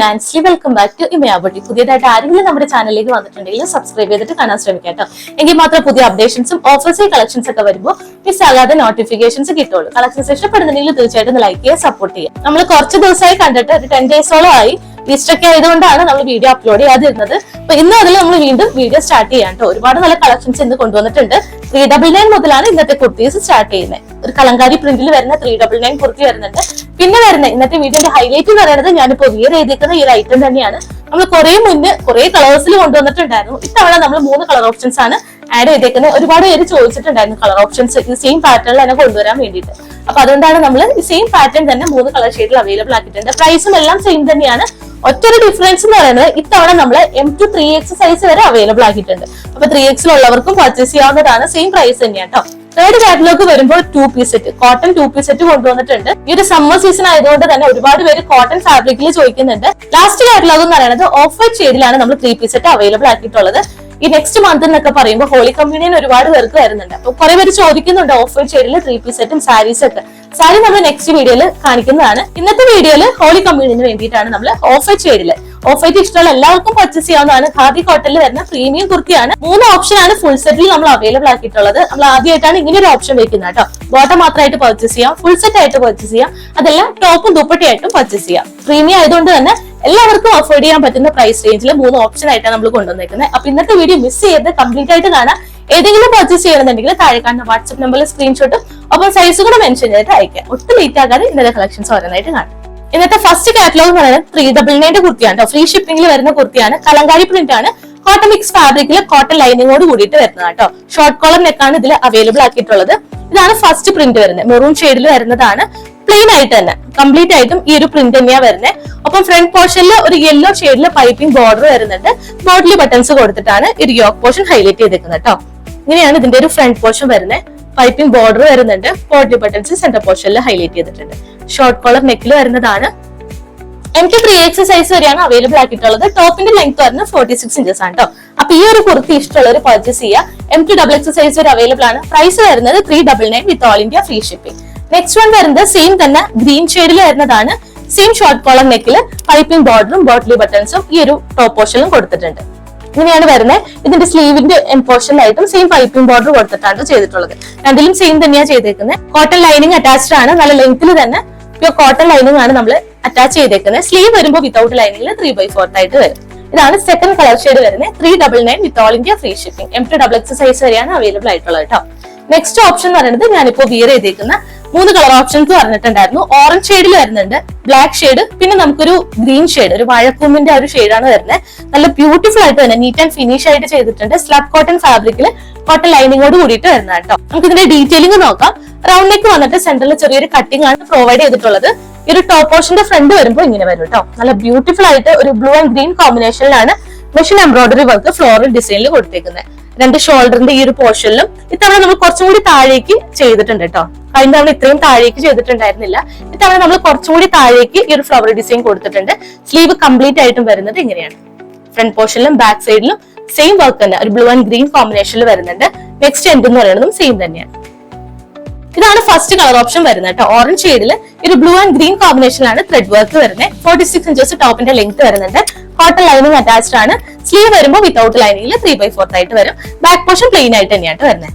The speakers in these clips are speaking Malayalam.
നാൻസി വെൽക്കം ബാക്ക് ടു ഇമയാബട്ടി പുതിയതായിട്ട് ആരെങ്കിലും നമ്മുടെ ചാനലിലേക്ക് വന്നിട്ടുണ്ടെങ്കിൽ സബ്സ്ക്രൈബ് ചെയ്തിട്ട് കാണാൻ ശ്രമിക്കാം കേട്ടോ. എങ്കിൽ മാത്രം പുതിയ അപ്ഡേഷൻസും ഓഫേഴ്സ് കളക്ഷൻസ് ഒക്കെ വരുമ്പോൾ മിസ് ആകാതെ നോട്ടിഫിക്കേഷൻസ് കിട്ടുള്ളൂ കളക്ഷൻസ് ഇഷ്ടപ്പെടുന്നുണ്ടെങ്കിൽ തീർച്ചയായിട്ടും ലൈക്ക് ചെയ്യുക സപ്പോർട്ട് ചെയ്യുക. നമ്മൾ കുറച്ച് ദിവസമായി കണ്ടിട്ട് ഒരു ടെൻ ഡേയ്സോളം ആയി. ആയതുകൊണ്ടാണ് നമ്മൾ വീഡിയോ അപ്ലോഡ് ചെയ്യാതിരുന്നത്. അപ്പൊ ഇന്ന് അതിൽ നമ്മൾ വീണ്ടും വീഡിയോ സ്റ്റാർട്ട് ചെയ്യാം കേട്ടോ ഒരുപാട് നല്ല കളക്ഷൻസ് ഇന്ന് കൊണ്ടുവന്നിട്ടുണ്ട്. ത്രീ ഡബിൾ നയൻ മുതലാണ് ഇന്നത്തെ കുർത്തീസ് സ്റ്റാർട്ട് ചെയ്യുന്നത്. ഒരു കലങ്കാരി പ്രിന്റിൽ വരുന്ന ത്രീ ഡബിൾ നയൻ കുർത്തി വരുന്നുണ്ട്. പിന്നെ വരുന്ന ഇന്നത്തെ വീഡിയോന്റെ ഹൈലൈറ്റ് എന്ന് പറയുന്നത് ഞാനിപ്പോ വിയർ ചെയ്തിരിക്കുന്ന ഈ ഒരു ഐറ്റം തന്നെയാണ്. നമ്മൾ കുറെ മുന്നേ കുറെ കളേഴ്സിൽ കൊണ്ടുവന്നിട്ടുണ്ടായിരുന്നു. ഇത്തവണ നമ്മൾ മൂന്ന് കളർ ഓപ്ഷൻസ് ആണ് ആഡ് ചെയ്തേക്കുന്നത്. ഒരുപാട് പേര് ചോദിച്ചിട്ടുണ്ടായിരുന്നു കളർ ഓപ്ഷൻസ് ഈ സെയിം പാറ്റേണിൽ തന്നെ കൊണ്ടുവരാൻ വേണ്ടിയിട്ട്. അപ്പൊ അതുകൊണ്ടാണ് നമ്മൾ ഈ സെയിം പാറ്റേൺ തന്നെ മൂന്ന് കളർ ഷെയ്ഡിൽ അവൈലബിൾ ആക്കിയിട്ടുണ്ട്. പ്രൈസും എല്ലാം സെയിം തന്നെയാണ്. ഒറ്റൊരു ഡിഫറൻസ് എന്ന് പറയുന്നത് ഇത്തവണ നമ്മൾ M to three X size വരെ അവൈലബിൾ ആക്കിയിട്ടുണ്ട്. അപ്പൊ ത്രീ എക്സിലുള്ളവർക്കും പർച്ചേസ് ചെയ്യാവുന്നതാണ് സെയിം പ്രൈസ് തന്നെയാണ് കേട്ടോ തേർഡ് കാറ്റലോഗ് വരുമ്പോൾ two piece set cotton two piece set കൊണ്ടുവന്നിട്ടുണ്ട്. ഈ ഒരു സമ്മർ സീസൺ ആയതുകൊണ്ട് തന്നെ ഒരുപാട് പേര് കോട്ടൺ ഫാബ്രിക്കിൽ ചോദിക്കുന്നുണ്ട്. ലാസ്റ്റ് കാറ്റലോഗ് എന്ന് പറയുന്നത് ഓഫ് വൈറ്റ് ഷെയ്ഡിലാണ് നമ്മൾ ത്രീ പീസ് സെറ്റ് അവൈലബിൾ ആക്കിയിട്ടുള്ളത്. ഈ നെക്സ്റ്റ് മന്ത് എന്നൊക്കെ പറയുമ്പോൾ ഹോളി കമ്മ്യൂണിയൻ ഒരുപാട് പേർക്ക് വരുന്നുണ്ട്. അപ്പൊ കുറെ പേര് ചോദിക്കുന്നുണ്ട് ഓഫർ ഷെയ്ഡിൽ ത്രീ പീസ് സെറ്റും സാരീസ് ഒക്കെ. സാരി നമ്മൾ നെക്സ്റ്റ് വീഡിയോയിൽ കാണിക്കുന്നതാണ്. ഇന്നത്തെ വീഡിയോയിൽ ഹോളി കമ്മ്യൂണിയന് വേണ്ടിയിട്ടാണ് നമ്മൾ ഓഫർ ഷെയ്ഡിൽ ഓഫ് വൈറ്റ് ഇഷ്ടമുള്ള എല്ലാവർക്കും പർച്ചേസ് ചെയ്യാവുന്നതാണ്. ഖാദി കോട്ടണിൽ വരുന്ന പ്രീമിയം കുർത്തിയാണ് മൂന്ന് ഓപ്ഷൻ ആണ് ഫുൾ സെറ്റിൽ നമ്മൾ അവൈലബിൾ ആക്കിയിട്ടുള്ളത്. നമ്മൾ ആദ്യമായിട്ടാണ് ഇങ്ങനെ ഒരു ഓപ്ഷൻ വെക്കുന്നത് കേട്ടോ. ബോട്ടം മാത്രമായിട്ട് പർച്ചേസ് ചെയ്യാം. ഫുൾ സെറ്റ് ആയിട്ട് പർച്ചേസ് ചെയ്യാം. അതെല്ലാം ടോപ്പും ദുപ്പട്ടയായിട്ടും പർച്ചേസ് ചെയ്യാം. പ്രീമിയം ആയതുകൊണ്ട് തന്നെ എല്ലാവർക്കും അഫോർഡ് ചെയ്യാൻ പറ്റുന്ന പ്രൈസ് റേഞ്ചിൽ മൂന്ന് ഓപ്ഷൻ ആയിട്ടാണ് നമ്മൾ കൊണ്ടുവന്നേക്കുന്നത്. അപ്പൊ ഇന്നത്തെ വീഡിയോ മിസ് ചെയ്ത് കംപ്ലീറ്റ് ആയിട്ട് കാണാം. ഏതെങ്കിലും പർച്ചേസ് ചെയ്യണമെന്നുണ്ടെങ്കിൽ താഴെ കാണുന്ന വാട്സ്ആപ്പ് നമ്പറിൽ സ്ക്രീൻഷോട്ടും ഒപ്പം സൈസ് കൂടെ മെൻഷൻ ചെയ്തിട്ട് അയക്കാം ഒട്ടും ലേറ്റ് ആകാതെ ഇന്നത്തെ കളക്ഷൻസ് ഓരോന്നായിട്ട് കാണാം. ഇന്നത്തെ ഫസ്റ്റ് കാറ്റലോഗ് എന്ന് പറയുന്നത് ത്രീ ഡബിൾ നൈന്റെ കുർത്തിയാണ് ഫ്രീ ഷിപ്പിംഗിൽ വരുന്ന കുർത്തിയാണ്. കലങ്കാരി പ്രിന്റ് ആണ്. കോട്ടൺ മിക്സ് ഫാബ്രിക്കിൽ കോട്ടൺ ലൈനിങ്ങോട് കൂടിയിട്ട് വരുന്നത് കേട്ടോ ഷോർട്ട് കോളർ നെക്കാണ് ഇതിൽ അവൈലബിൾ ആക്കിയിട്ടുള്ളത്. ഇതാണ് ഫസ്റ്റ് പ്രിന്റ് വരുന്നത്. മെറൂൺ ഷെയ്ഡിൽ വരുന്നതാണ്. പ്ലെയിൻ ആയിട്ട് തന്നെ. കംപ്ലീറ്റ് ആയിട്ടും ഈ ഒരു പ്രിന്റ് തന്നെയാണ് വരുന്നത് ഒപ്പം ഫ്രണ്ട് പോർഷനിൽ ഒരു യെല്ലോ ഷെയ്ഡിൽ പൈപ്പിംഗ് ബോർഡർ വരുന്നുണ്ട്. ബോർഡിൽ ബട്ടൺസ് കൊടുത്തിട്ടാണ് ഒരു യോക്ക് പോർഷൻ ഹൈലൈറ്റ് ചെയ്തേക്കുന്നത് കേട്ടോ ഇങ്ങനെയാണ് ഇതിന്റെ ഒരു ഫ്രണ്ട് പോർഷൻ വരുന്നത് പൈപ്പിംഗ് ബോർഡർ വരുന്നുണ്ട്. ബോട്ടിൽ ബട്ടൺസ് സെന്റർ പോർഷനിൽ ഹൈലൈറ്റ് ചെയ്തിട്ടുണ്ട്. ഷോർട്ട് കോളർ നെക്കിൽ വരുന്നതാണ്. എനിക്ക് ത്രീ എക്സ് സൈസ് വരെയാണ് അവൈലബിൾ ആക്കിയിട്ടുള്ളത്. ടോപ്പിന്റെ ലെങ്ത് വരുന്നത് ഫോർട്ടി സിക്സ് ഇഞ്ചസ് ആണ് കേട്ടോ അപ്പൊ ഈ ഒരു കുർത്തി ഇഷ്ടമുള്ളവർ പർച്ചേസ് ചെയ്യുക M to double X size വരെ അവൈലബിൾ ആണ്. പ്രൈസ് വരുന്നത് three double nine with all India free shipping next one വരുന്നത് സെയിം തന്നെ ഗ്രീൻ ഷെയ്ഡിൽ വരുന്നതാണ്. സെയിം ഷോർട്ട് കോളർ നെക്കിൽ പൈപ്പിംഗ് ബോർഡറും ബോട്ടിലി ബട്ടൺസും ഈ ഒരു ടോപ്പ് പോർഷനിലും കൊടുത്തിട്ടുണ്ട്. ഇങ്ങനെയാണ് വരുന്നത്. ഇതിന്റെ സ്ലീവിന്റെ എംപോർഷൻ ആയിട്ടും സെയിം പൈപ്പിംഗ് ബോർഡർ കൊടുത്തിട്ടാണ് ചെയ്തിട്ടുള്ളത്. രണ്ടിലും സെയിം തന്നെയാണ് ചെയ്തേക്കുന്നത് കോട്ടൺ ലൈനിങ് അറ്റാച്ച്ഡ് ആണ്. നല്ല ലെങ്ത്തിൽ തന്നെ പ്യൂർ കോട്ടൺ ലൈനിങ് ആണ് നമ്മൾ അറ്റാച്ച് ചെയ്തേക്കുന്നത് സ്ലീവ് വരുമ്പോൾ വിതൗട്ട് ലൈനിങ്ങിൽ ത്രീ ബൈ ഫോർത്ത് ആയിട്ട് വരും. ഇതാണ് സെക്കൻഡ് കളർ ഷെയ്ഡ് വരുന്നത് three double nine with all India free shipping M to double X size വരെയാണ് അവൈലബിൾ ആയിട്ടുള്ളത് കേട്ടോ നെക്സ്റ്റ് ഓപ്ഷൻ എന്ന് പറയുന്നത് ഞാനിപ്പോ വിയർ ചെയ്തേക്കുന്ന മൂന്ന് കളർ ഓപ്ഷൻസ് പറഞ്ഞിട്ടുണ്ടായിരുന്നു ഓറഞ്ച് ഷെയ്ഡിൽ വരുന്നുണ്ട് ബ്ലാക്ക് ഷെയ്ഡ് പിന്നെ നമുക്കൊരു ഗ്രീൻ ഷെയ്ഡ് ഒരു വാഴക്കൂമ്പിന്റെ ഒരു ഷെയ്ഡാണ് വരുന്നത് നല്ല ബ്യൂട്ടിഫുൾ ആയിട്ട് തന്നെ നീറ്റ് ആൻഡ് ഫിനിഷ് ആയിട്ട് ചെയ്തിട്ടുണ്ട്. സ്ലബ് കോട്ടൺ ഫാബ്രിക്കിൽ കോട്ടൺ ലൈനിങ്ങോട് കൂടിയിട്ട് വരുന്ന കേട്ടോ നമുക്ക് ഇതിന്റെ ഡീറ്റെയിലിംഗ് നോക്കാം. റൗണ്ട് നെക്ക് വന്നിട്ട് സെന്ററിൽ ചെറിയൊരു കട്ടിംഗ് ആണ് പ്രൊവൈഡ് ചെയ്തിട്ടുള്ളത്. ഈ ഒരു ടോപ്പ് പോർഷന്റെ ഫ്രണ്ട് വരുമ്പോൾ ഇങ്ങനെ വരും കേട്ടോ നല്ല ബ്യൂട്ടിഫുൾ ആയിട്ട് ഒരു ബ്ലൂ ആൻഡ് ഗ്രീൻ കോമ്പിനേഷനിലാണ് മെഷീൻ എംബ്രോയിഡറി വർക്ക് ഫ്ലോറൽ ഡിസൈനിൽ കൊടുത്തേക്കുന്നത് രണ്ട് ഷോൾഡറിന്റെ ഈ ഒരു പോർഷനിലും ഇത്തവണ നമ്മൾ കുറച്ചും കൂടി താഴേക്ക് ചെയ്തിട്ടുണ്ട് കേട്ടോ കഴിഞ്ഞ തവണ ഇത്രയും താഴേക്ക് ചെയ്തിട്ടുണ്ടായിരുന്നില്ല. ഇത്തവണ നമ്മൾ കുറച്ചും കൂടി താഴേക്ക് ഈ ഒരു ഫ്ലവർ ഡിസൈൻ കൊടുത്തിട്ടുണ്ട്. സ്ലീവ് കംപ്ലീറ്റ് ആയിട്ടും വരുന്നത് ഇങ്ങനെയാണ്. ഫ്രണ്ട് പോർഷനിലും ബാക്ക് സൈഡിലും സെയിം വർക്ക് തന്നെ. ഒരു ബ്ലൂ ആൻഡ് ഗ്രീൻ കോമ്പിനേഷനിൽ വരുന്നുണ്ട്. നെക്സ്റ്റ് എൻഡ് എന്ന് പറയുന്നതും സെയിം തന്നെയാണ്. ഇതാണ് ഫസ്റ്റ് കളർ ഓപ്ഷൻ വരുന്നത് കേട്ടോ ഓറഞ്ച് ഷെയ്ഡിൽ ഒരു ബ്ലൂ ആൻഡ് ഗ്രീൻ കോമ്പിനേഷനിലാണ് ത്രെഡ് വർക്ക് വരുന്നത്. ഫോർട്ടി സിക്സ് ഇഞ്ചസ് ടോപ്പിന്റെ ലെങ്ത് വരുന്നുണ്ട്. കോട്ടൺ ലൈനിങ് അറ്റാച്ച്ഡ് ആണ്. സ്ലീവ് വരുമ്പോൾ വിത്തൗട്ട് ലൈനിങ്ങിൽ ത്രീ ബൈ ഫോർത്ത് ആയിട്ട് വരും. ബാക്ക് പോർഷൻ പ്ലെയിൻ ആയിട്ട് തന്നെയാണ് വരുന്നത്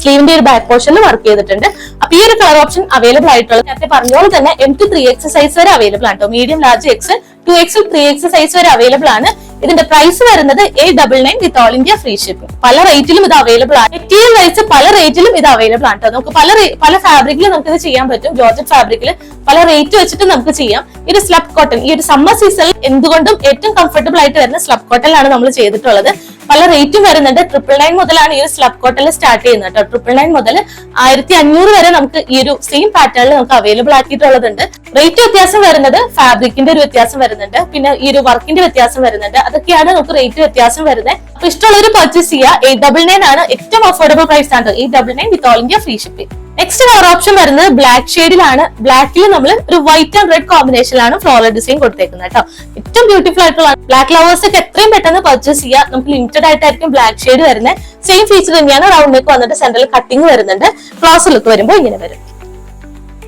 സ്ലീവിന്റെ ഒരു ബാക്ക് പോർഷനിൽ വർക്ക് ചെയ്തിട്ടുണ്ട്. അപ്പൊ ഈ ഒരു കളർ ഓപ്ഷൻ അവൈലബിൾ ആയിട്ടുള്ളത് നേരത്തെ പറഞ്ഞോളൂ തന്നെ M to three X size വരെ അവൈലബിൾ ആണ് medium large X two X three X size വരെ അവൈലബിൾ ആണ്. ഇതിന്റെ പ്രൈസ് വരുന്നത് eight double nine with all India free shipping പല റേറ്റിലും ഇത് അവൈലബിൾ ആണ്. മെറ്റീരിയൽ വൈസ് പല റേറ്റിലും ഇത് അവൈലബിൾ ആണ് കേട്ടോ നമുക്ക് പല പല ഫാബ്രിക്കിലും നമുക്ക് ഇത് ചെയ്യാൻ പറ്റും. ജോർജറ്റ് ഫാബ്രിക്കിൽ പല റേറ്റ് വെച്ചിട്ട് നമുക്ക് ചെയ്യാം. ഒരു സ്ലബ് കോട്ടൺ ഈ ഒരു സമ്മർ സീസണിൽ എന്തുകൊണ്ടും ഏറ്റവും കംഫർട്ടബിൾ ആയിട്ട് വരുന്ന സ്ലബ് കോട്ടണിലാണ് നമ്മൾ ചെയ്തിട്ടുള്ളത്. പല റേറ്റും വരുന്നുണ്ട്. ട്രിപ്പിൾ നയൻ മുതലാണ് ഈ ഒരു സ്ലബ് കോട്ടണിൽ സ്റ്റാർട്ട് ചെയ്യുന്നത് കേട്ടോ ട്രിപ്പിൾ നയൻ മുതൽ ആയിരത്തി അഞ്ഞൂറ് വരെ നമുക്ക് ഈ ഒരു സെയിം പാറ്റേണിൽ നമുക്ക് അവൈലബിൾ ആക്കിയിട്ടുള്ളതുണ്ട്. റേറ്റ് വ്യത്യാസം വരുന്നത് ഫാബ്രിക്കിന്റെ ഒരു വ്യത്യാസം വരുന്നുണ്ട്. പിന്നെ ഈ ഒരു വർക്കിന്റെ വ്യത്യാസം വരുന്നുണ്ട്. അതൊക്കെയാണ് നമുക്ക് റേറ്റ് വ്യത്യാസം വരുന്നത്. അപ്പൊ ഒരു പർച്ചേസ് ചെയ്യുക. എയ്റ്റ് ഡബിൾ നയൻ ആണ് ഏറ്റവും അഫോർഡബിൾ പ്രൈസ് ആണ് eight double nine with all India free shipping next colour option വരുന്നത് ബ്ലാക്ക് ഷെയ്ഡിലാണ് ബ്ലാക്കിൽ നമ്മൾ ഒരു വൈറ്റ് ആൻഡ് റെഡ് കോമ്പിനേഷനിലാണ് ഫ്ലോറൽ ഡിസൈൻ കൊടുത്തേക്കുന്നത് കേട്ടോ. ഏറ്റവും ബ്യൂട്ടിഫുൾ ആയിട്ടുള്ള ബ്ലാക്ക് ലവേഴ്സ് ഒക്കെ എത്രയും പെട്ടെന്ന് പർച്ചേസ് ചെയ്യുക. നമുക്ക് ലിമിറ്റഡ് ആയിട്ടായിരിക്കും ബ്ലാക്ക് ഷെയ്ഡ് വരുന്നത്. സെയിം ഫീച്ചർ തന്നെയാണ് റൗണ്ട് നെക്ക് വന്നിട്ട് സെന്ററിൽ കട്ടിങ് വരുന്നുണ്ട്. ക്ലോസ് ലുക്ക് വരുമ്പോൾ ഇങ്ങനെ വരും.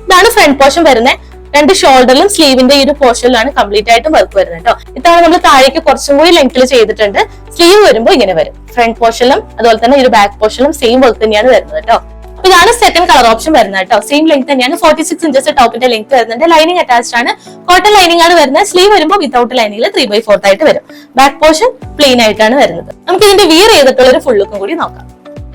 ഇതാണ് ഫ്രണ്ട് പോർഷൻ വരുന്നത്. രണ്ട് ഷോൾഡറിലും സ്ലീവിന്റെ ഈ ഒരു പോർഷനിലാണ് കംപ്ലീറ്റ് ആയിട്ട് വർക്ക് വരുന്നത് കേട്ടോ ഇത്തവണ നമ്മൾ താഴേക്ക് കുറച്ചും കൂടി ലെങ്ത്തിൽ ചെയ്തിട്ടുണ്ട്. സ്ലീവ് വരുമ്പോൾ ഇങ്ങനെ വരും. ഫ്രണ്ട് പോർഷനിലും അതുപോലെ തന്നെ ഈ ഒരു ബാക്ക് പോർഷനിലും സെയിം വർക്ക് തന്നെയാണ് വരുന്നത് കേട്ടോ ഇതാണ് സെക്കൻഡ് കളർ ഓപ്ഷൻ വരുന്നത് കേട്ടോ സെയിം ലെങ്ത് തന്നെയാണ്. ഫോർട്ടി സിക്സ് ഇഞ്ചസ് ടോപ്പിന്റെ ലെങ്ത് വരുന്നുണ്ട്. ലൈനിങ് അറ്റാച്ച്ഡ് ആണ്. കോട്ടൺ ലൈനിങ് ആണ് വരുന്നത്. സ്ലീവ് വരുമ്പോൾ വിതൗട്ട് ലൈനിങ്ങിൽ ത്രീ ബൈ ഫോർത്ത് ആയിട്ട് വരും. ബാക്ക് പോർഷൻ പ്ലെയിൻ ആയിട്ടാണ് വരുന്നത്. നമുക്ക് ഇതിന്റെ വിയർ ചെയ്തിട്ടുള്ള ഒരു ഫുൾ ലുക്കും കൂടി നോക്കാം.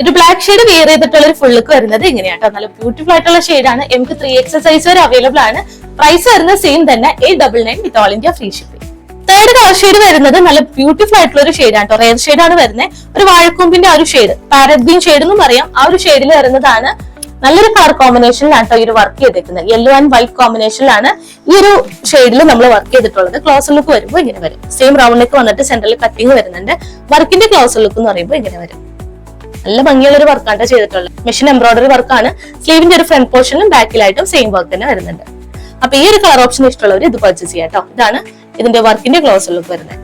ഒരു ബ്ലാക്ക് ഷെയ്ഡ് വെയർ ചെയ്തിട്ടുള്ള ഒരു ഫുള്ളിക്ക് വരുന്നത് ഇങ്ങനെയാട്ടോ. നല്ല ബ്യൂട്ടിഫുൾ ആയിട്ടുള്ള ഷെയ്ഡാണ് നമുക്ക് ത്രീ എക്സസൈസ് വരെ അവൈലബിൾ ആണ്. പ്രൈസ് വരുന്നത് സെയിം തന്നെ eight double nine with all India free shipping third colour shade വരുന്നത് നല്ല ബ്യൂട്ടിഫുൾ ആയിട്ടുള്ള ഒരു ഷെയ്ഡാണ് കേട്ടോ റെയർ ഷെയ്ഡാണ് വരുന്നത് ഒരു വാഴക്കൊമ്പിന്റെ ആ ഒരു ഷെയ്ഡ് പാരറ്റ് ഗ്രീൻ ഷെയ്ഡ് എന്ന് പറയാം. ആ ഒരു ഷെയ്ഡിൽ വരുന്നതാണ് നല്ലൊരു കളർ കോമ്പിനേഷനിലാണ് ഈ ഒരു വർക്ക് ചെയ്തേക്കുന്നത്. യെല്ലോ ആൻഡ് വൈറ്റ് കോമ്പിനേഷനിലാണ് ഈ ഒരു ഷെയ്ഡിൽ നമ്മൾ വർക്ക് ചെയ്തിട്ടുള്ളത്. ക്ലോസ് ലുക്ക് വരുമ്പോൾ ഇങ്ങനെ വരും. സെയിം റൗണ്ടിലേക്ക് വന്നിട്ട് സെന്ററിൽ കട്ടിങ് വരുന്നുണ്ട്. വർക്കിന്റെ ക്ലോസ് ലുക്ക് എന്ന് പറയുമ്പോൾ ഇങ്ങനെ വരും. നല്ല ഭംഗിയുള്ള ഒരു വർക്കാണ് ചെയ്തിട്ടുള്ളത്. മെഷീൻ എംബ്രോയിഡറി വർക്കാണ് സ്ലീവിന്റെ ഒരു ഫ്രണ്ട് പോർഷനും ബാക്കിലായിട്ടും സെയിം വർക്ക് തന്നെ വരുന്നുണ്ട്. അപ്പൊ ഈ ഒരു കളർ ഓപ്ഷൻ ഇഷ്ടമുള്ളവർ ഇത് പർച്ചേസ് ചെയ്യാം കേട്ടോ ഇതാണ് ഇതിന്റെ വർക്കിന്റെ ക്ലോസ് ലുക്ക് വരുന്നത്.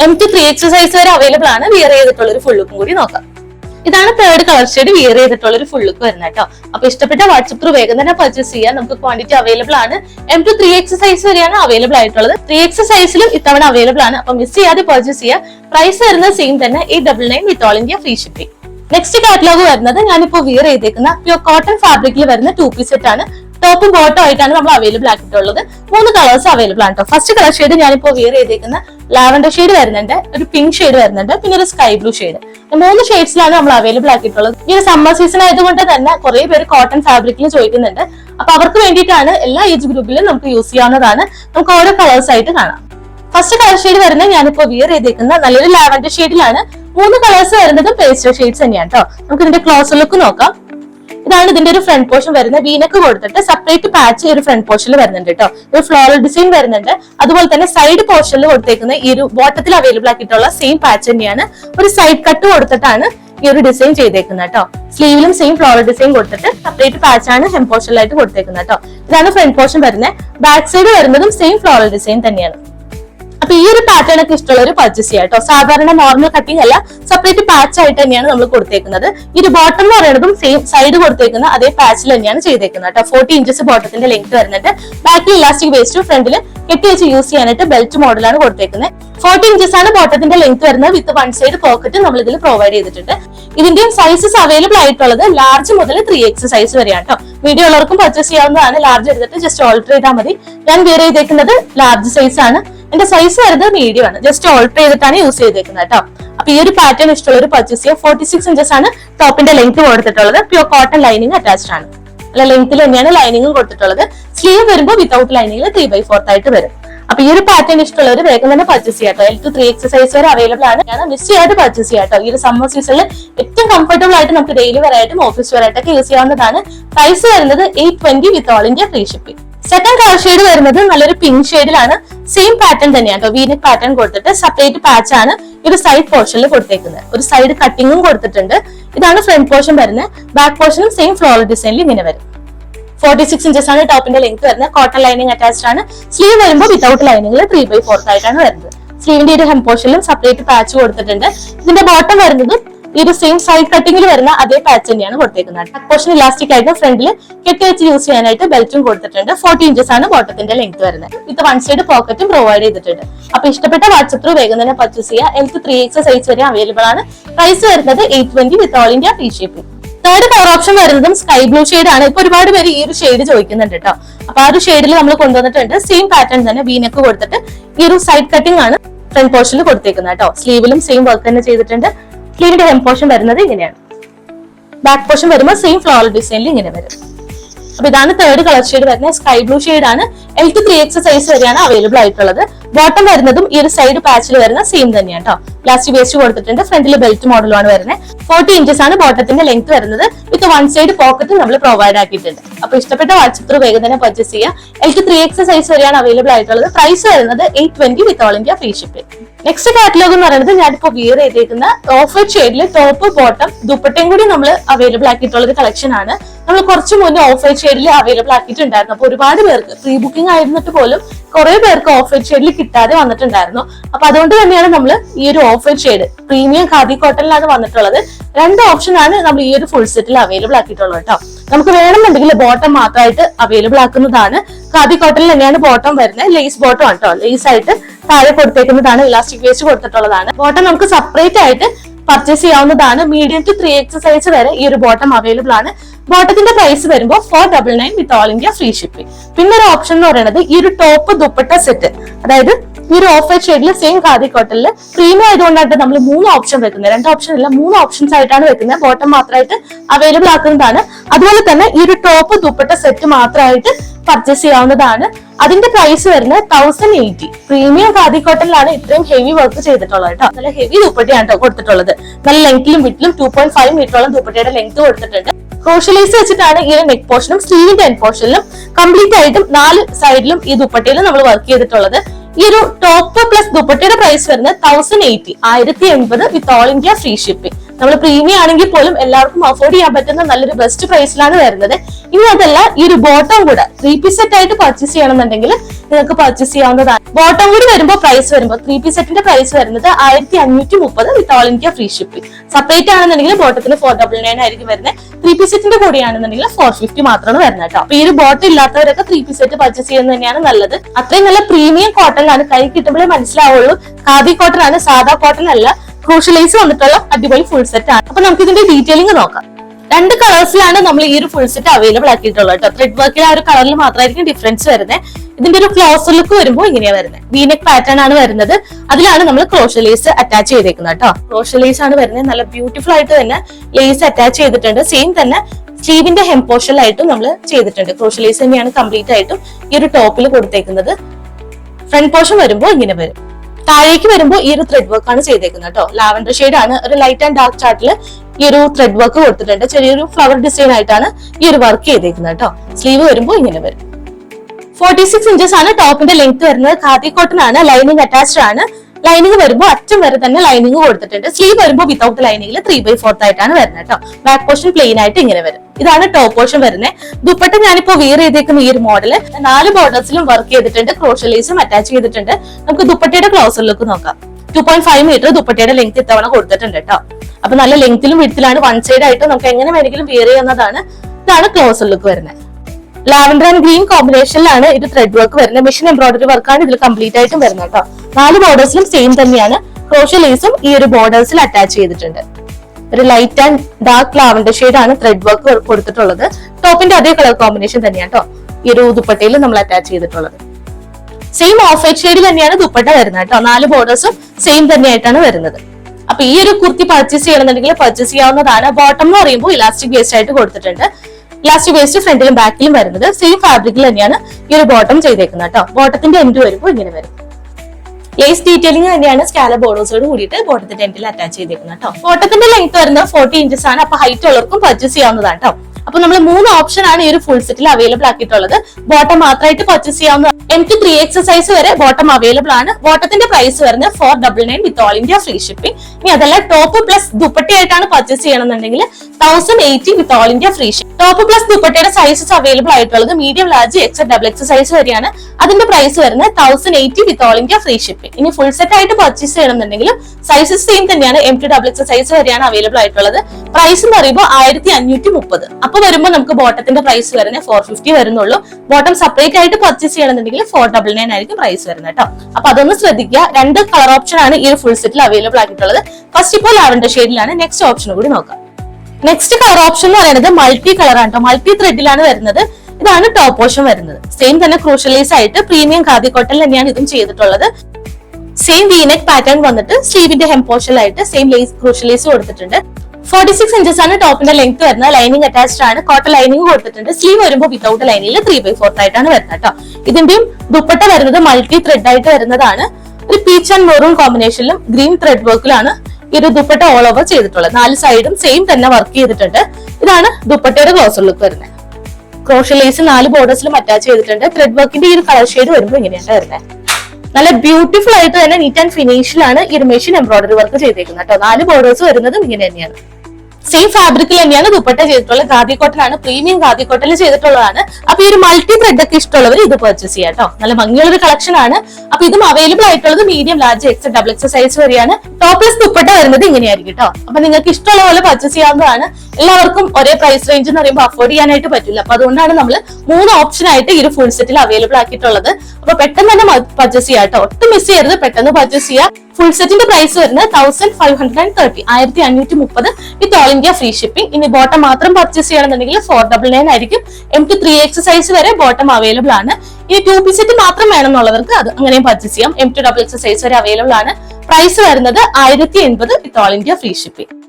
നമുക്ക് ത്രീ എക്സസൈസ് വരെ അവൈലബിൾ ആണ്. വിയർ ചെയ്തിട്ടുള്ള ഒരു ഫുൾ ലുക്കും കൂടി നോക്കാം. ഇതാണ് തേർഡ് കളർ ഷെയ്ഡ് വിയർ ചെയ്തിട്ടുള്ള ഒരു ഫുൾ ലുക്ക് വരുന്നത് കേട്ടോ അപ്പൊ ഇഷ്ടപ്പെട്ട വാട്സപ്പ് ത്രൂ വേഗം തന്നെ പർച്ചേസ് ചെയ്യാം. നമുക്ക് ക്വാണ്ടിറ്റി അവൈലബിൾ ആണ്. M to three X size വരെയാണ് അവൈലബിൾ ആയിട്ടുള്ളത്. ത്രീ എക്സസൈസിലും ഇത്തവണ അവൈലബിൾ ആണ്. അപ്പൊ മിസ് ചെയ്യാതെ പർച്ചേസ് ചെയ്യാം. പ്രൈസ് വരുന്ന സെയിം തന്നെ. Eight double nine with all India free shipping next catalogue വരുന്നത് ഞാനിപ്പോ വിയർ ചെയ്തേക്കുന്ന പ്യൂർ കോട്ടൺ ഫാബ്രിക്കിൽ വരുന്ന ടു പീസ് സെറ്റ് ആണ്. ടോപ്പും ബോട്ടും ആയിട്ടാണ് നമ്മൾ അവൈലബിൾ ആക്കിയിട്ടുള്ളത്. മൂന്ന് കളേഴ്സ് അവൈലബിൾ ആണ് കേട്ടോ ഫസ്റ്റ് കളർ ഷെയ്ഡ് ഞാനിപ്പോ വിയർ ചെയ്തേക്കുന്ന ലാവൻഡർ ഷെയ്ഡ് വരുന്നുണ്ട് ഒരു പിങ്ക് ഷെയ്ഡ് വരുന്നുണ്ട് പിന്നെ ഒരു സ്കൈ ബ്ലൂ ഷെയ്ഡ് മൂന്ന് ഷെയ്ഡ്സിലാണ് നമ്മൾ അവൈലബിൾ ആക്കിയിട്ടുള്ളത്. ഈ ഒരു സമ്മർ സീസൺ ആയതുകൊണ്ട് തന്നെ കുറെ പേര് കോട്ടൺ ഫാബ്രിക്കിൽ ചോദിക്കുന്നുണ്ട്. അപ്പൊ അവർക്ക് വേണ്ടിയിട്ടാണ് എല്ലാ ഏജ് ഗ്രൂപ്പിലും നമുക്ക് യൂസ് ചെയ്യാവുന്നതാണ്. നമുക്ക് ഓരോ കളേഴ്സ് ആയിട്ട് കാണാം. ഫസ്റ്റ് കളർ ഷെയ്ഡ് വരുന്നത് ഞാനിപ്പോ വിയർ ചെയ്തേക്കുന്ന നല്ലൊരു ലാവൻഡർ ഷെയ്ഡിലാണ് മൂന്ന് കളേഴ്സ് വരുന്നതും പേസ്റ്റൽ ഷെയ്ഡ്സ് തന്നെയാണ് കേട്ടോ നമുക്ക് ഇതിന്റെ ക്ലോസ് ലുക്ക് നോക്കാം. ഇതാണ് ഇതിന്റെ ഒരു ഫ്രണ്ട് പോർഷൻ വരുന്നത്. വീനക്ക് കൊടുത്തിട്ട് സെപ്പറേറ്റ് പാച്ച് ഒരു ഫ്രണ്ട് പോർഷനിൽ വരുന്നുണ്ട് കേട്ടോ ഒരു ഫ്ലോറൽ ഡിസൈൻ വരുന്നുണ്ട്. അതുപോലെ തന്നെ സൈഡ് പോർഷനിൽ കൊടുത്തേക്കുന്ന ഈ ഒരു ബോട്ടത്തിൽ അവൈലബിൾ ആക്കിയിട്ടുള്ള സെയിം പാച്ച് തന്നെയാണ്. ഒരു സൈഡ് കട്ട് കൊടുത്തിട്ടാണ് ഈ ഒരു ഡിസൈൻ ചെയ്തേക്കുന്നത് കേട്ടോ സ്ലീവിലും സെയിം ഫ്ലോറൽ ഡിസൈൻ കൊടുത്തിട്ട് സെപ്പറേറ്റ് പാച്ച് ആണ് ഹെം പോർഷനിലായിട്ട് കൊടുത്തേക്കുന്നത് കേട്ടോ ഇതാണ് ഫ്രണ്ട് പോർഷൻ വരുന്നത്. ബാക്ക് സൈഡ് വരുന്നതും സെയിം ഫ്ലോറൽ ഡിസൈൻ തന്നെയാണ്. അപ്പൊ ഈ ഒരു പാറ്റേൺ ഒക്കെ ഇഷ്ടമുള്ളവർ പർച്ചേസ് ചെയ്യാം കേട്ടോ. സാധാരണ നോർമൽ കട്ടിംഗ് അല്ല സെപ്പറേറ്റ് പാച്ച് ആയിട്ട് തന്നെയാണ് നമ്മൾ കൊടുത്തേക്കുന്നത്. ഈ ഒരു ബോട്ടം എന്ന് പറയുന്നതും സെയിം സൈഡ് കൊടുത്തേക്കുന്ന അതേ പാച്ചിൽ തന്നെയാണ് ചെയ്തേക്കുന്നത് കേട്ടോ. ഫോർട്ടി ഇഞ്ചസ് ബോട്ടത്തിന്റെ ലെങ്ത് വരുന്നുണ്ട്. ബാക്കി ഇലാസ്റ്റിക് വേസ്റ്റ് ഫ്രണ്ടിൽ കെട്ടി വെച്ച് യൂസ് ചെയ്യാനായിട്ട് ബെൽറ്റ് മോഡലാണ് കൊടുത്തേക്കുന്നത്. ഫോർട്ടി ഇഞ്ചസ് ആണ് ബോട്ടത്തിന്റെ ലെങ്ത് വരുന്നത്. വിത്ത് വൺ സൈഡ് പോക്കറ്റ് നമ്മൾ ഇതിൽ പ്രൊവൈഡ് ചെയ്തിട്ടുണ്ട്. ഇതിന്റെയും സൈസസ് അവൈലബിൾ ആയിട്ടുള്ളത് ലാർജ് മുതൽ ത്രീ എക്സ് സൈസ് വരെയാണ് കേട്ടോ. വീഡിയോ ഉള്ളവർക്കും പർച്ചേസ് ചെയ്യാവുന്നതാണ്. ലാർജ് എടുത്തിട്ട് ജസ്റ്റ് ഓൾട്ടർ ചെയ്താൽ മതി. ഞാൻ വേറെ ചെയ്തേക്കുന്നത് ലാർജ് സൈസ് ആണ്. എന്റെ സൈസ് വരുന്നത് മീഡിയം ആണ്. ജസ്റ്റ് ഓൾട്ടർ ചെയ്തിട്ടാണ് യൂസ് ചെയ്തേക്കുന്നത് കേട്ടോ അപ്പൊ ഈ ഒരു പാറ്റേൺ ഇഷ്ടമുള്ള ഒരു പർച്ചേസ് ചെയ്യാം. ഫോർട്ടി സിക്സ് ഇഞ്ചസ് ആണ് ടോപ്പിന്റെ ലെങ്ത് കൊടുത്തിട്ടുള്ളത്. പ്യൂർ കോട്ടൺ ലൈനിങ് അറ്റാച്ച്ഡ് ആണ്. അല്ല ലെങ്ത്തിൽ തന്നെയാണ് ലൈനിങ്ങും കൊടുത്തിട്ടുള്ളത്. സ്ലീവ് വരുമ്പോൾ വിതൗട്ട് ലൈനിങ്ങിൽ ത്രീ ബൈ ഫോർത്ത് ആയിട്ട് വരും. അപ്പൊ ഈ ഒരു പാറ്റേൺ ഇഷ്ടമുള്ളവർ വേഗം തന്നെ പർച്ചേസ് ചെയ്യാം കേട്ടോ L to three X size വരെ അവൈലബിൾ ആണ്. ഞാൻ മിസ് ചെയ്യാതെ പർച്ചേസ് ചെയ്യാട്ടോ ഈ ഒരു സമ്മർ സീസണിൽ ഏറ്റവും കംഫർട്ടബിൾ ആയിട്ട് നമുക്ക് ഡെയിലി വരായിട്ടും ഓഫീസ് വരായിട്ടൊക്കെ യൂസ് ചെയ്യാവുന്നതാണ്. പ്രൈസ് വരുന്നത് eight twenty with all India free shipping second colour shade വരുന്നത് നല്ലൊരു പിങ്ക് ഷെയ്ഡിലാണ് സെയിം പാറ്റേൺ തന്നെയാണ് കേട്ടോ വീനക് പാറ്റേൺ കൊടുത്തിട്ട് സെപ്പറേറ്റ് പാച്ച് ആണ് ഒരു സൈഡ് പോർഷനിൽ കൊടുത്തേക്കുന്നത് ഒരു സൈഡ് കട്ടിങ്ങും കൊടുത്തിട്ടുണ്ട്. ഇതാണ് ഫ്രണ്ട് പോർഷൻ വരുന്നത് ബാക്ക് പോർഷനും സെയിം ഫ്ലോറൽ ഡിസൈനിൽ ഇങ്ങനെ വരും. ഫോർട്ടി സിക്സ് ഇഞ്ചസ് ആണ് ടോപ്പിന്റെ ലെങ്ത് വരുന്നത് കോട്ടൺ ലൈനിങ് അറ്റാച്ച്ഡ് ആണ്. സ്ലീവ് വരുമ്പോൾ വിതൗട്ട് ലൈനിങ്ങിൽ ത്രീ ബൈ ഫോർത്ത് ആയിട്ടാണ് വരുന്നത്. സ്ലീവിന്റെ ഒരു ഹെം പോർഷനിലും സെപ്പറേറ്റ് പാച്ച് കൊടുത്തിട്ടുണ്ട്. ഇതിന്റെ ബോട്ടം വരുന്നത് ഒരു സെയിം സൈഡ് കട്ടിങ്ങിൽ വരുന്ന അതേ പാച്ച് തന്നെയാണ് കൊടുത്തേക്കുന്നത്. ബാക്ക് പോർഷൻ ഇലാസ്റ്റിക് ആയിട്ട് ഫ്രണ്ടിൽ കെട്ടി വെച്ച് യൂസ് ചെയ്യാനായിട്ട് ബെൽറ്റും കൊടുത്തിട്ടുണ്ട്. ഫോർട്ടി ഇഞ്ചസ് ആണ് ബോട്ടത്തിന്റെ ലെങ്ത് വരുന്നത്. വിത്ത് വൺ സൈഡ് പോക്കറ്റും പ്രൊവൈഡ് ചെയ്തിട്ടുണ്ട്. അപ്പൊ ഇഷ്ടപ്പെട്ട വാട്സപ്പ് ത്രൂ വേഗം തന്നെ പർച്ചേസ് ചെയ്യുക. എനിക്ക് ത്രീ എക്സ് സൈസ് വരെ അവൈലബിൾ ആണ്. പ്രൈസ് വരുന്നത് eight twenty with all India free shipping third colour option വരുന്നതും സ്കൈ ബ്ലൂ ഷെയ്ഡ് ആണ്. ഇപ്പൊ ഒരുപാട് പേര് ഈ ഒരു ഷെയ്ഡ് ചോദിക്കുന്നുണ്ട് കേട്ടോ അപ്പൊ ആ ഒരു ഷെയ്ഡിൽ നമ്മൾ കൊണ്ടുവന്നിട്ടുണ്ട്. സെയിം പാറ്റേൺ തന്നെ വീനക്ക് കൊടുത്തിട്ട് ഈ ഒരു സൈഡ് കട്ടിംഗ് ആണ് ഫ്രണ്ട് പോർഷനിൽ കൊടുത്തേക്കുന്നത് കേട്ടോ സ്ലീവിലും സെയിം വർക്ക് തന്നെ ചെയ്തിട്ടുണ്ട്. സ്ലീവിന്റെ ഹെം പോർഷൻ വരുന്നത് ഇങ്ങനെയാണ്. ബാക്ക് പോർഷൻ വരുമ്പോൾ സെയിം ഫ്ലോറൽ ഡിസൈനിൽ ഇങ്ങനെ വരും. അപ്പൊ ഇതാണ് തേർഡ് കളർ ഷെയ്ഡ് വരുന്നത്. സ്കൈ ബ്ലൂ ഷെയ്ഡ് ആണ്. L to three X size വരെയാണ് അവൈലബിൾ ആയിട്ടുള്ളത്. ബോട്ടം വരുന്നതും ഈ ഒരു സൈഡ് പാച്ചിൽ വരുന്ന സെയിം തന്നെയാണ് കേട്ടോ പ്ലാസ്റ്റിക് വേസ്റ്റ് കൊടുത്തിട്ടുണ്ട്. ഫ്രണ്ടിൽ ബെൽറ്റ് മോഡലാണ് വരുന്നത്. ഫോർട്ടി ഇഞ്ചസ് ആണ് ബോട്ടത്തിന്റെ ലെങ്ത് വരുന്നത്. വിത്ത് വൺ സൈഡ് പോക്കറ്റ് നമ്മൾ പ്രൊവൈഡ് ആക്കിയിട്ടുണ്ട്. അപ്പൊ ഇഷ്ടപ്പെട്ട വാട്സപ്പ് ത്രൂ വേഗം തന്നെ പർച്ചേസ് ചെയ്യുക. L to three X size വരെയാണ് അവൈലബിൾ ആയിട്ടുള്ളത്. പ്രൈസ് വരുന്നത് eight twenty with all India free shipping next catalogue എന്ന് പറയുന്നത് ഞാനിപ്പോ വിയർ ചെയ്തേക്കുന്ന ഓഫർ ഷെയ്ഡിൽ ടോപ്പ് ബോട്ടം ദുപ്പട്ടയും കൂടി നമ്മൾ അവൈലബിൾ ആക്കിയിട്ടുള്ള ഒരു കളക്ഷൻ ആണ്. നമ്മൾ കുറച്ച് മുന്നേ ഓഫർ ഷെയ്ഡിൽ അവൈലബിൾ ആക്കിയിട്ടുണ്ടായിരുന്നു. അപ്പൊ ഒരുപാട് പേർക്ക് പ്രീ ബുക്കിംഗ് ആയിരുന്നിട്ട് പോലും കുറെ പേർക്ക് ഓഫർ ഷെയ്ഡിൽ കിട്ടാതെ വന്നിട്ടുണ്ടായിരുന്നു. അപ്പൊ അതുകൊണ്ട് തന്നെയാണ് നമ്മൾ ഈ ഒരു ഓഫർ ഷെയ്ഡ് പ്രീമിയം ഖാദി കോട്ടണിലാണ് വന്നിട്ടുള്ളത്. രണ്ട് ഓപ്ഷൻ ആണ് നമ്മൾ ഈ ഒരു ഫുൾ സെറ്റിൽ അവൈലബിൾ ആക്കിയിട്ടുള്ളത് കേട്ടോ നമുക്ക് വേണമെന്നുണ്ടെങ്കിൽ ബോട്ടം മാത്രമായിട്ട് അവൈലബിൾ ആക്കുന്നതാണ്. ഖാദി കോട്ടണിൽ തന്നെയാണ് ബോട്ടം വരുന്നത്. ലേസ് ബോട്ടം ആണ് കേട്ടോ ലേസ് ആയിട്ട് താഴെ കൊടുത്തേക്കുന്നതാണ് ഇലാസ്റ്റിക് വേസ്റ്റ് കൊടുത്തിട്ടുള്ളതാണ്. ബോട്ടം നമുക്ക് സെപ്പറേറ്റ് ആയിട്ട് പർച്ചേസ് ചെയ്യാവുന്നതാണ്. Medium to three X size വരെ ഈ ഒരു ബോട്ടം അവൈലബിൾ ആണ്. ബോട്ടത്തിന്റെ പ്രൈസ് വരുമ്പോൾ four double nine with all India free shipping പിന്നെ ഒരു ഓപ്ഷൻ എന്ന് പറയുന്നത് ഈ ഒരു ടോപ്പ് ദുപ്പട്ട സെറ്റ് അതായത് ഈ ഒരു ഓഫ് വൈറ്റ് ഷെയ്ഡിൽ സെയിം ഖാദി കോട്ടണിൽ പ്രീമിയം ആയതുകൊണ്ടാണ് നമ്മൾ മൂന്ന് ഓപ്ഷൻ വെക്കുന്നത്. രണ്ട് ഓപ്ഷൻ അല്ല മൂന്ന് ഓപ്ഷൻസ് ആയിട്ടാണ് വെക്കുന്നത്. ബോട്ടം മാത്രമായിട്ട് അവൈലബിൾ ആക്കുന്നതാണ്. അതുപോലെ തന്നെ ഈ ഒരു ടോപ്പ് ദുപ്പട്ട സെറ്റ് മാത്രമായിട്ട് പർച്ചേസ് ചെയ്യാവുന്നതാണ്. അതിന്റെ പ്രൈസ് വരുന്നത് തൗസൻഡ് എയ്റ്റി പ്രീമിയം ഖാദി കോട്ടണിലാണ് ഇത്രയും ഹെവി വർക്ക് ചെയ്തിട്ടുള്ളത് കേട്ടോ. നല്ല ഹെവി ദുപ്പട്ടയാണ് കൊടുത്തിട്ടുള്ളത്. നല്ല ലെങ്ത്തിലും വിട്ടിലും ടു പോയിന്റ് ഫൈവ് മീറ്ററോളം ദുപ്പട്ടയുടെ ലെങ്ത് കൊടുത്തിട്ടുണ്ട്. ക്രോഷ്യലൈസ് വെച്ചിട്ടാണ് ഈ ഒരു നെക്ക് പോർഷനും സ്ലീവിന്റെ എൻ പോർഷനിലും കംപ്ലീറ്റ് ആയിട്ടും നാല് സൈഡിലും ഈ ദുപ്പട്ടയിലും നമ്മൾ വർക്ക് ചെയ്തിട്ടുള്ളത്. ഈ ഒരു ടോപ്പ് പ്ലസ് ദുപ്പട്ടയുടെ പ്രൈസ് വരുന്നത് തൗസൻഡ് എയ്റ്റി ആയിരത്തി എൺപത് with all India free shipping നമ്മൾ പ്രീമിയം ആണെങ്കിൽ പോലും എല്ലാവർക്കും അഫോർഡ് ചെയ്യാൻ പറ്റുന്ന നല്ലൊരു ബെസ്റ്റ് പ്രൈസിലാണ് വരുന്നത്. ഇനി അതല്ല ഈ ഒരു ബോട്ടം കൂടെ ത്രീ പീസ് സെറ്റ് ആയിട്ട് പർച്ചേസ് ചെയ്യണമെന്നുണ്ടെങ്കിൽ നിങ്ങൾക്ക് പർച്ചേസ് ചെയ്യാവുന്നതാണ്. ബോട്ടം കൂടി വരുമ്പോൾ പ്രൈസ് വരുമ്പോൾ ത്രീ പീസ് സെറ്റിന്റെ പ്രൈസ് വരുന്നത് ആയിരത്തി അഞ്ഞൂറ്റി മുപ്പത് with all India free shipping separate ആണെന്നുണ്ടെങ്കിൽ ബോട്ടത്തിന് ഫോർ ഡബിൾ നയൻ ആയിരിക്കും വരുന്നത്. ത്രീ പീസ് സെറ്റിന്റെ കൂടെയാണെന്നുണ്ടെങ്കിൽ ഫോർ ഫിഫ്റ്റി മാത്രമാണ് വരുന്നത് കേട്ടോ. അപ്പൊ ഈ ഒരു ബോട്ട് ഇല്ലാത്തവരൊക്കെ ത്രീ പീസ് സെറ്റ് പർച്ചേസ് ചെയ്യുന്നത് തന്നെയാണ് നല്ലത്. അത്രയും നല്ല പ്രീമിയം കോട്ടൺ ആണ്. കൈ കിട്ടുമ്പോഴേ മനസ്സിലാവുള്ളൂ. ഖാദി കോട്ടൺ ആണ് സാധാ കോട്ടൺ അല്ല. ക്രൂഷ്യലൈസ് വന്നിട്ടുള്ള അടിപൊളി ഫുൾ സെറ്റ് ആണ്. അപ്പൊ നമുക്ക് ഇതിന്റെ ഡീറ്റെയിലിംഗ് നോക്കാം. രണ്ട് കളേഴ്സിലാണ് നമ്മൾ ഈ ഒരു ഫുൾ സെറ്റ് അവൈലബിൾ ആക്കിയിട്ടുള്ളത് കേട്ടോ. ത്രെഡ് വർക്കിൽ ആ ഒരു കളറിൽ മാത്രമായിരിക്കും ഡിഫറൻസ് വരുന്നത് ഇതിന്റെ ഒരു ക്ലോസർ ലുക്ക് വരുമ്പോൾ ഇങ്ങനെയാണ് വരുന്നത് വീനെക് പാറ്റേൺ ആണ് വരുന്നത്. അതിലാണ് നമ്മൾ ക്രോഷ ലേസ് അറ്റാച്ച് ചെയ്തേക്കുന്നത് കേട്ടോ. ക്രോഷ ലേസ് ആണ് വരുന്നത് നല്ല ബ്യൂട്ടിഫുൾ ആയിട്ട് തന്നെ ലേസ് അറ്റാച്ച് ചെയ്തിട്ടുണ്ട്. സെയിം തന്നെ സ്ലീവിന്റെ ഹെം പോർഷനിലായിട്ടും നമ്മൾ ചെയ്തിട്ടുണ്ട്. ക്രോഷ ലേസ് തന്നെയാണ് കംപ്ലീറ്റ് ആയിട്ടും ഈ ഒരു ടോപ്പിൽ കൊടുത്തേക്കുന്നത്. ഫ്രണ്ട് പോർഷൻ വരുമ്പോൾ ഇങ്ങനെ വരും. താഴേക്ക് വരുമ്പോൾ ഈ ഒരു ത്രെഡ് വർക്ക് ആണ് ചെയ്തേക്കുന്നത് കേട്ടോ. ലാവൻഡർ ഷെയ്ഡ് ആണ്. ഒരു ലൈറ്റ് ആൻഡ് ഡാർക്ക് ചാർട്ടിൽ ഈ ഒരു ത്രെഡ് വർക്ക് കൊടുത്തിട്ടുണ്ട്. ചെറിയൊരു ഫ്ലവർ ഡിസൈൻ ആയിട്ടാണ് ഈ ഒരു വർക്ക് ചെയ്തേക്കുന്നത് കേട്ടോ. സ്ലീവ് വരുമ്പോൾ ഇങ്ങനെ വരും. ഫോർട്ടി സിക്സ് ഇഞ്ചസ് ആണ് ടോപ്പിന്റെ ലെങ്ത് വരുന്നത്. ഖാദി കോട്ടൺ ആണ്. ലൈനിങ് അറ്റാച്ച്ഡ് ആണ്. ലൈനിങ് വരുമ്പോൾ അറ്റം വരെ തന്നെ ലൈനിങ് കൊടുത്തിട്ടുണ്ട്. സ്ലീവ് വരുമ്പോൾ വിതൗട്ട് ലൈനിങ്ങിൽ ത്രീ ബൈ ഫോർത്ത് ആയിട്ടാണ് വരുന്നത് കേട്ടോ ബാക്ക് പോർഷൻ പ്ലെയിൻ ആയിട്ട് ഇങ്ങനെ വരും. ഇതാണ് ടോപ്പ് പോർഷൻ വരുന്നത് ദുപ്പട്ട ഞാനിപ്പോ വീർ ചെയ്തേക്കുന്ന ഈ ഒരു മോഡൽ നാല് ബോർഡേഴ്സിലും വർക്ക് ചെയ്തിട്ടുണ്ട്. ക്രോഷലൈസും അറ്റാച്ച് ചെയ്തിട്ടുണ്ട്. നമുക്ക് ദുപ്പട്ടയുടെ ക്ലോസർ ലുക്ക് നോക്കാം. ടു പോയിന്റ് ഫൈവ് മീറ്റർ ദുപ്പട്ടയുടെ ലെങ്ത് ഇത്തവണ കൊടുത്തിട്ടുണ്ട് കേട്ടോ അപ്പൊ നല്ല ലെങ്ത്തിലും വിടത്തിലാണ് വൺ സൈഡ് ആയിട്ട് നമുക്ക് എങ്ങനെ വേണമെങ്കിലും വിയർ ചെയ്യുന്നതാണ് ഇതാണ് ക്ലോസർ ലുക്ക് വരുന്നത്. ലാവൻഡർ ആൻഡ് ഗ്രീൻ കോമ്പിനേഷനിലാണ് ഇത് ത്രെഡ് വർക്ക് വരുന്നത്. മെഷീൻ എംബ്രോയിഡറി വർക്കാണ് ഇതിൽ കംപ്ലീറ്റ് ആയിട്ടും വരുന്നത് കേട്ടോ നാല് ബോർഡേഴ്സിലും സെയിം തന്നെയാണ്. ക്രോഷ്യ ലേസും ഈ ഒരു ബോർഡേഴ്സിൽ അറ്റാച്ച് ചെയ്തിട്ടുണ്ട്. ഒരു light and dark lavender shade ആണ് ത്രെഡ് വർക്ക് കൊടുത്തിട്ടുള്ളത്. ടോപ്പിന്റെ അതേ കളർ കോമ്പിനേഷൻ തന്നെയാണ് കേട്ടോ ഈ ഒരു ദുപ്പട്ടയിൽ നമ്മൾ അറ്റാച്ച് ചെയ്തിട്ടുള്ളത്. സെയിം ഓഫ് വൈറ്റ് ഷെയ്ഡിൽ തന്നെയാണ് ദുപ്പട്ട വരുന്നത് കേട്ടോ നാല് ബോർഡേഴ്സും സെയിം തന്നെയായിട്ടാണ് വരുന്നത്. അപ്പൊ ഈ ഒരു കുർത്തി പർച്ചേസ് ചെയ്യണമെന്നുണ്ടെങ്കിൽ പർച്ചേസ് ചെയ്യാവുന്നതാണ്. ബോട്ടം എന്ന് പറയുമ്പോൾ ഇലാസ്റ്റിക് വേസ്റ്റ് ആയിട്ട് കൊടുത്തിട്ടുണ്ട്. ഇലാസ്റ്റിക് വേസ്റ്റ് ഫ്രണ്ടിലും ബാക്കിലും വരുന്നത് സെയിം ഫാബ്രിക്കിൽ തന്നെയാണ് ഈ ഒരു ബോട്ടം ചെയ്തേക്കുന്നത് കേട്ടോ ബോട്ടത്തിന്റെ എൻഡ് വരുമ്പോൾ ഇങ്ങനെ വരും. ലേസ് ഡീറ്റെയിലിംഗ് തന്നെയാണ് സ്കാല ബോർഡേഴ്സോട് കൂടിയിട്ട് ബോട്ടത്തിന്റെ എൻഡിൽ അറ്റാച്ച് ചെയ്തേക്കുന്നത് കേട്ടോ ബോട്ടത്തിന്റെ ലെങ്ത് വരുന്നത് ഫോർട്ടി ഇഞ്ചസ് ആണ്. അപ്പൊ ഹൈറ്റ് ഉള്ളവർക്കും പർച്ചേസ് ചെയ്യാവുന്നതാണ് കേട്ടോ അപ്പൊ നമ്മൾ മൂന്ന് ഓപ്ഷൻ ആണ് ഈ ഒരു ഫുൾ സെറ്റിൽ അവൈലബിൾ ആക്കിയിട്ടുള്ളത്. ബോട്ടം മാത്രമായിട്ട് പർച്ചേസ് ചെയ്യാവുന്ന M to three X size വരെ ബോട്ടം അവൈലബിൾ ആണ്. ബോട്ടത്തിന്റെ പ്രൈസ് വരുന്നത് four double nine with all India free shipping ഇനി അതല്ല ടോപ്പ് പ്ലസ് ദുപ്പട്ടയായിട്ടാണ് പർച്ചേസ് ചെയ്യണമെന്നുണ്ടെങ്കിൽ thousand eighty with all India free shipping top plus ദുപ്പട്ടയുടെ സൈസസ് അവൈലബിൾ ആയിട്ടുള്ളത് medium large X double X size വരെയാണ്. അതിന്റെ പ്രൈസ് വരുന്നത് thousand eighty with all India free shipping ഇനി ഫുൾ സെറ്റ് ആയിട്ട് പർച്ചേസ് ചെയ്യണമെന്നുണ്ടെങ്കിൽ സൈസസ് സെയിം തന്നെയാണ് M to double X size വരെയാണ് അവൈലബിൾ ആയിട്ടുള്ളത്. പ്രൈസ് എന്ന് പറയുമ്പോൾ ആയിരത്തി അഞ്ഞൂറ്റി മുപ്പത്. അപ്പൊ വരുമ്പോൾ നമുക്ക് ബോട്ടത്തിന്റെ പ്രൈസ് വരുന്നത് ഫോർ ഫിഫ്റ്റി വരുന്നുള്ളൂ. ബോട്ടം സെപ്പറേറ്റ് ആയിട്ട് പർച്ചേസ് ചെയ്യണമെന്നുണ്ടെങ്കിൽ ഫോർ ഡബിൾ നയൻ ആയിരിക്കും പ്രൈസ് വരുന്നത് കേട്ടോ. അപ്പൊ അതൊന്ന് ശ്രദ്ധിക്കുക. രണ്ട് കളർ ഓപ്ഷൻ ആണ് ഈ ഫുൾ സെറ്റിൽ അവൈലബിൾ ആക്കിയിട്ടുള്ളത്. ഫസ്റ്റ് ഇപ്പോൾ ലാവൻഡർ ഷെയ്ഡിലാണ് നെക്സ്റ്റ് ഓപ്ഷൻ കൂടി നോക്കാം. നെക്സ്റ്റ് കളർ ഓപ്ഷൻ എന്ന് പറയുന്നത് മൾട്ടി കളർ ആണ് കേട്ടോ. മൾട്ടി ത്രെഡിലാണ് വരുന്നത്. ഇതാണ് ടോപ്പ് ഓപ്ഷൻ വരുന്നത്. സെയിം തന്നെ ക്രൂഷ്യലൈസ് ആയിട്ട് പ്രീമിയം ഖാദി കോട്ടൺ തന്നെയാണ് ഇതും ചെയ്തിട്ടുള്ളത്. സെയിം വീനെക് പാറ്റേൺ വന്നിട്ട് സ്ലീവിന്റെ ഹെം പോർഷനിലായിട്ട് സെയിം ലേസ് ക്രൂഷ്യലൈസ് കൊടുത്തിട്ടുണ്ട്. ഫോർട്ടി സിക്സ് ഇഞ്ചസ് ആണ് ടോപ്പിന്റെ ലെങ്ത് വരുന്നത്. ലൈനിങ് അറ്റാച്ച്ഡ് ആണ്. കോട്ടൺ ലൈനിങ് കൊടുത്തിട്ടുണ്ട്. സ്ലീവ് വരുമ്പോൾ വിത്തൗട്ട് ലൈനിൽ ത്രീ ബൈ ഫോർത്ത് ആയിട്ടാണ് വരുന്നത് കേട്ടോ. ഇതിന്റെയും ദുപ്പട്ട വരുന്നത് മൾട്ടി ത്രെഡ് ആയിട്ട് വരുന്നതാണ്. ഒരു പീച്ച് ആൻഡ് മെറൂൺ കോമ്പിനേഷനിലും ഗ്രീൻ ത്രെഡ് വർക്കിലാണ് ഈ ഒരു ദുപ്പട്ട ഓൾ ഓവർ ചെയ്തിട്ടുള്ളത്. നാല് സൈഡും സെയിം തന്നെ വർക്ക് ചെയ്തിട്ടുണ്ട്. ഇതാണ് ദുപ്പട്ടയുടെ ക്ലോസ് ലുക്ക് വരുന്നത്. ക്രോഷ്യ ലേസ് നാല് ബോർഡേഴ്സിലും അറ്റാച്ച് ചെയ്തിട്ടുണ്ട്. ത്രെഡ് വർക്കിന്റെ ഈ ഒരു കളർ ഷെയ്ഡ് വരുമ്പോൾ ഇങ്ങനെയാണ് വരുന്നത്. നല്ല ബ്യൂട്ടിഫുൾ ആയിട്ട് തന്നെ നീറ്റ് ആൻഡ് ഫിനിഷിലാണ് ഈ ഒരു മെഷീൻ എംബ്രോയിഡറി വർക്ക് ചെയ്തേക്കുന്നത്. കേട്ടോ. നാല് ബോർഡേഴ്സ് വരുന്നതും ഇങ്ങനെ തന്നെയാണ്. സെയിം ഫാബ്രിക്കിൽ തന്നെയാണ് ദുപ്പട്ട ചെയ്തിട്ടുള്ളത്. ഖാദി കോട്ടൺ ആണ് പ്രീമിയം ഖാദി കോട്ടണിൽ ചെയ്തിട്ടുള്ളതാണ്. അപ്പൊ ഈ ഒരു മൾട്ടി ത്രെഡ് ഒക്കെ ഇഷ്ടമുള്ളവർ ഇത് പർച്ചേസ് ചെയ്യാം കേട്ടോ നല്ല ഭംഗിയുള്ള ഒരു കളക്ഷൻ ആണ്. അപ്പൊ ഇതും അവൈലബിൾ ആയിട്ടുള്ളത് medium large X double X size വരെയാണ്. ടോപ്ലെസ് ദുപ്പട്ട വരുന്നത് ഇങ്ങനെയായിരിക്കും കേട്ടോ അപ്പൊ നിങ്ങൾക്ക് ഇഷ്ടമുള്ള പോലെ പർച്ചേസ് ചെയ്യാവുന്നതാണ്. എല്ലാവർക്കും ഒരേ പ്രൈസ് റേഞ്ച് എന്ന് പറയുമ്പോൾ അഫോർഡ് ചെയ്യാനായിട്ട് പറ്റില്ല. അപ്പൊ അതുകൊണ്ടാണ് നമ്മൾ മൂന്ന് ഓപ്ഷൻ ആയിട്ട് ഈ ഒരു ഫുൾ സെറ്റിൽ അവൈലബിൾ ആക്കിയിട്ടുള്ളത്. അപ്പൊ പെട്ടെന്ന് തന്നെ പർച്ചേസ് ചെയ്യാം കേട്ടോ ഒട്ടും മിസ് ചെയ്യരുത്. പെട്ടെന്ന് പർച്ചേസ് ചെയ്യാം. ഫുൾ സെറ്റിന്റെ പ്രൈസ് വരുന്നത് thousand five hundred and thirty ആയിരത്തി അഞ്ഞൂറ്റി മുപ്പത്. With all India free shipping ഇനി ബോട്ടം മാത്രം പർച്ചേസ് ചെയ്യണമെന്നുണ്ടെങ്കിൽ ഫോർ ഡബിൾ നയൻ ആയിരിക്കും. M to three X size വരെ ബോട്ടം അവൈലബിൾ ആണ്. ഇനി ടു പി സെറ്റ് മാത്രം വേണമെന്നുള്ളവർക്ക് അത് അങ്ങനെയും പർച്ചേസ് ചെയ്യാം. M to double X size വരെ അവൈലബിൾ ആണ്. പ്രൈസ് വരുന്നത് ആയിരത്തി എൺപത് with all India free shipping